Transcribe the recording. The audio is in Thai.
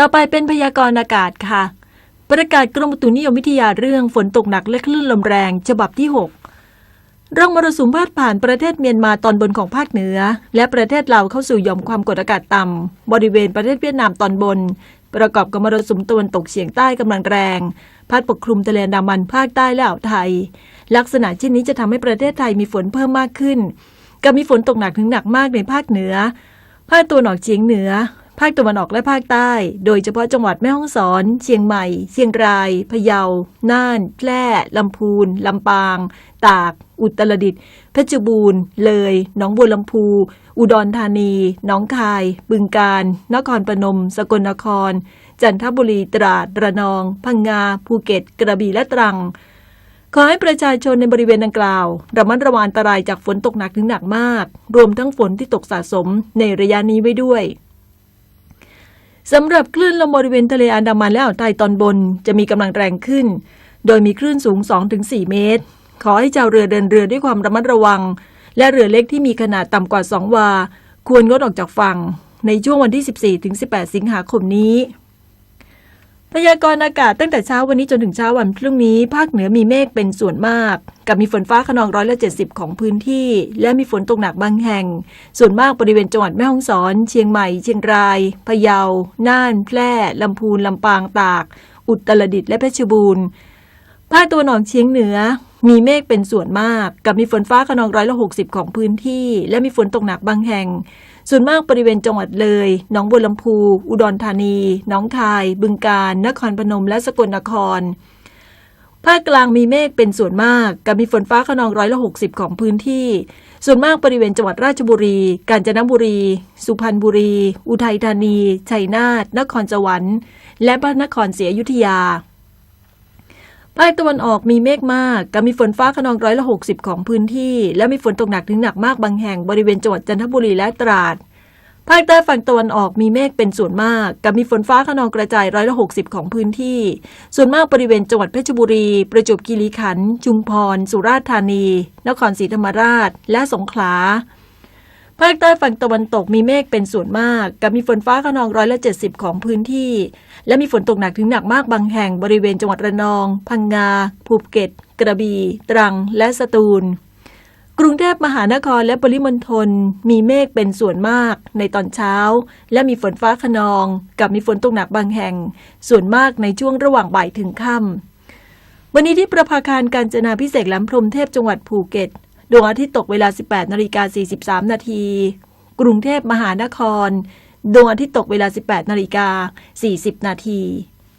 ต่อไปเป็นพยากรณ์อากาศค่ะ ประกาศกรมอุตุนิยมวิทยาเรื่องฝนตกหนักและคลื่นลมแรงฉบับที่ 6 ร่องมรสุมพาดผ่านประเทศเมียนมาตอนบนของภาคเหนือ และประเทศลาวเข้าสู่หย่อมความกดอากาศต่ำบริเวณประเทศเวียดนามตอนบน ประกอบกับมรสุมตะวันตกเฉียงใต้กำลังแรงพัดปกคลุมทะเลอันดามันภาคใต้และอ่าวไทย ลักษณะเช่นนี้จะทำให้ประเทศไทยมีฝนเพิ่มมากขึ้น กับมีฝนตกหนักถึงหนักมากในภาคเหนือภาคตะวันออกเฉียงเหนือ ภาคตะวันออกและภาคใต้ โดยเฉพาะจังหวัดแม่ฮ่องสอน เชียงใหม่ เชียงราย พะเยา น่าน แพร่ ลำพูน ลำปาง ตาก อุตรดิตถ์ เพชรบูรณ์ เลย หนองบัวลำพู อุดรธานี หนองคาย บึงกาฬ นครปฐมสกลนคร จันทบุรี ตราด ระนอง พังงา ภูเก็ต กระบี่ และตรังขอให้ประชาชนในบริเวณดังกล่าวระมัดระวังอันตรายจากฝนตกหนักถึงหนักมาก รวมทั้งฝนที่ตกสะสมในระยะนี้ไว้ด้วย สำหรับคลื่นลมบริเวณทะเลอันดามันและอ่าวไทยตอนบนจะมีกำลังแรงขึ้น โดยมีคลื่นสูง 2-4 เมตร ขอให้ชาวเรือเดินเรือด้วยความระมัดระวัง และเรือเล็กที่มีขนาดต่ำกว่า 2 วา ควรงดออกจากฝั่ง ในช่วงวันที่ 14-18 สิงหาคมนี้ พยากรณ์อากาศตั้งแต่เช้าวันนี้จนถึงเช้าวันพรุ่งนี้ ภาคเหนือมีเมฆเป็นส่วนมาก กับมีฝนฟ้าขนองร้อยละเจ็ดสิบของพื้นที่ และมีฝนตกหนักบางแห่ง ส่วนมากบริเวณจังหวัดแม่ฮ่องสอน เชียงใหม่ เชียงราย พะเยา น่าน แพร่ ลำพูน ลำปาง ตาก อุตรดิตถ์และเพชรบูรณ์ ภาคตะวันออกเฉียงเหนือ มีเมฆเป็นส่วนมาก กับมีฝนฟ้าขนองร้อยละ60ของพื้นที่ และมีฝนตกหนักบางแห่ง ส่วนมากบริเวณจังหวัดเลย หนองบัวลำพู อุดรธานี หนองคาย บึงกาฬ นครพนม และสกลนคร ภาคกลางมีเมฆเป็นส่วนมาก กับมีฝนฟ้าขนองร้อยละ60ของพื้นที่ ส่วนมากบริเวณจังหวัดราชบุรี กาญจนบุรี สุพรรณบุรี อุทัยธานี ชัยนาท นครสวรรค์ และพระนครศรีอยุธยา ภาคตะวันออกมีเมฆมากกับมีฝนฟ้าขนองร้อยละ60ของพื้นที่ และมีฝนตกหนักถึงหนักมากบางแห่งบริเวณจังหวัดจันทบุรีและตราดภาคใต้ฝั่งตะวันออกมีเมฆเป็นส่วนมาก กับมีฝนฟ้าขนองกระจายร้อยละ60ของพื้นที่ ส่วนมากบริเวณจังหวัดเพชรบุรี ประจวบคีรีขันธ์ ชุมพร สุราษฎร์ธานี นครศรีธรรมราช และสงขลา ภาคใต้ฝั่งตะวันตกมีเมฆเป็นส่วนมาก กับมีฝนฟ้าขนองร้อยละ70 ของพื้นที่ และมีฝนตกหนักถึงหนักมากบางแห่งบริเวณจังหวัดระนอง พังงา ภูเก็ต กระบี่ ตรัง และสตูล กรุงเทพมหานครและปริมณฑลมีเมฆเป็นส่วนมาก ในตอนเช้า และมีฝนฟ้าขนอง กับมีฝนตกหนักบางแห่ง ส่วนมากในช่วงระหว่างบ่ายถึงค่ำวันนี้ที่ประภาคารการจนาพิเศษล้ำพรมเทพจังหวัดภูเก็ต ดวงอาทิตย์ตกเวลา 18นาฬิกา43 นาที กรุงเทพมหานคร ดวงอาทิตย์ตกเวลา 18นาฬิกา40 นาที